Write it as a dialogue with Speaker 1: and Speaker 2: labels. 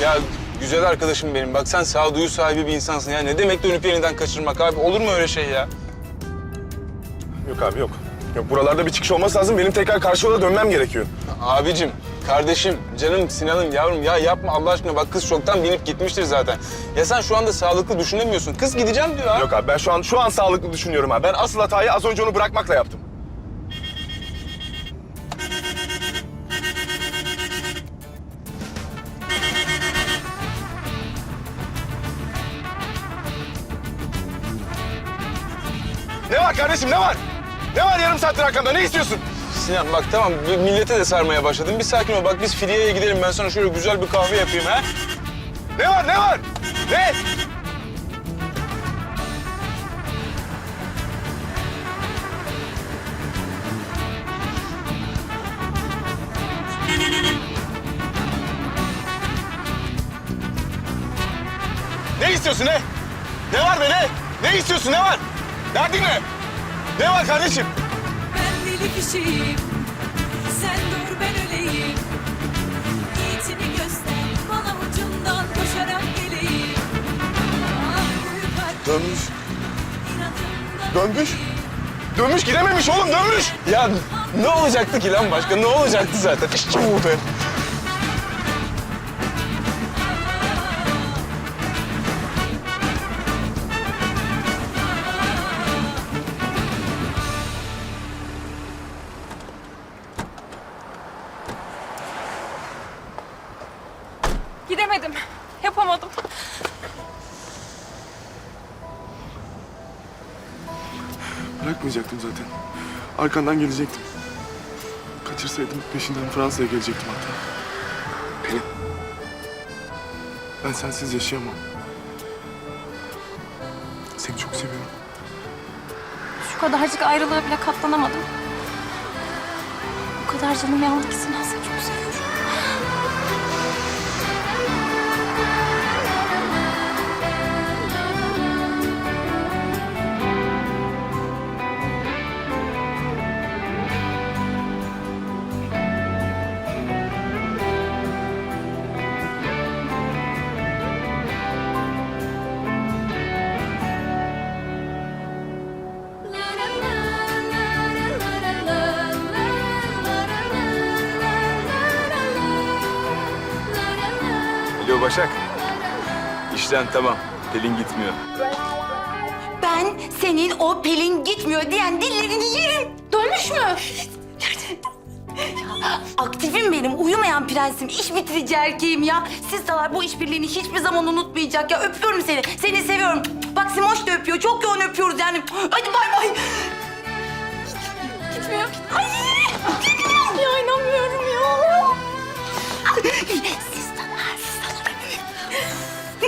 Speaker 1: Ya güzel arkadaşım benim. Bak sen sağduyu sahibi bir insansın. Ya ne demek dönüp yeniden kaçırmak abi? Olur mu öyle şey ya?
Speaker 2: Yok abi yok. Yok buralarda bir çıkış olması lazım. Benim tekrar karşı yola dönmem gerekiyor.
Speaker 1: Abicim, kardeşim, canım, Sinan'ım, yavrum ya yapma Allah aşkına. Bak kız çoktan binip gitmiştir zaten. Ya sen şu anda sağlıklı düşünemiyorsun. Kız gideceğim diyor abi.
Speaker 2: Yok abi ben şu an şu an sağlıklı düşünüyorum abi. Ben asıl hatayı az önce onu bırakmakla yaptım. Ne var kardeşim ne var? Ne var yarım saattir arkamda ne istiyorsun?
Speaker 1: Sinan bak tamam millete de sarmaya başladım. Bir sakin ol. Bak biz Filiye'ye gidelim. Ben sana şöyle güzel bir kahve yapayım ha.
Speaker 2: Ne var ne var? Ne? Ne istiyorsun ne? Ne var be ne? Ne istiyorsun ne var? Derdin ne? Ne var kardeşim?
Speaker 3: Ben deli kişiyim Sen dur ben öleyim Niyetini göster Bana ucundan koşarak geleyim Ah
Speaker 2: Dönmüş. Dönmüş. Dönmüş gidememiş oğlum dönmüş.
Speaker 1: Ya ne olacaktı ki lan başka? Ne olacaktı zaten? İşte bu be.
Speaker 4: Gidemedim. Yapamadım.
Speaker 2: Bırakmayacaktım zaten. Arkandan gelecektim. Kaçırsaydım peşinden Fransa'ya gelecektim hatta. Pelin. Ben sensiz yaşayamam. Seni çok seviyorum.
Speaker 4: Şu kadarcık ayrılığa bile katlanamadım. O kadar canım yandı ki Sinan seni
Speaker 1: Alo Başak. İşten tamam. Pelin gitmiyor.
Speaker 5: Ben senin o Pelin gitmiyor diyen dillerini yerim. Dönmüş mü? Ya, Aktifim benim, uyumayan prensim, iş bitirici erkeğim ya. Siz dalar bu işbirliğini hiçbir zaman unutmayacak ya. Öpüyorum seni, seni seviyorum. Bak Simoş da öpüyor, çok yoğun öpüyoruz yani. Hadi bay bay.
Speaker 4: Gitmiyor.
Speaker 5: Ay, gitmiyor.
Speaker 4: Ya inanmıyorum ya.
Speaker 5: Siz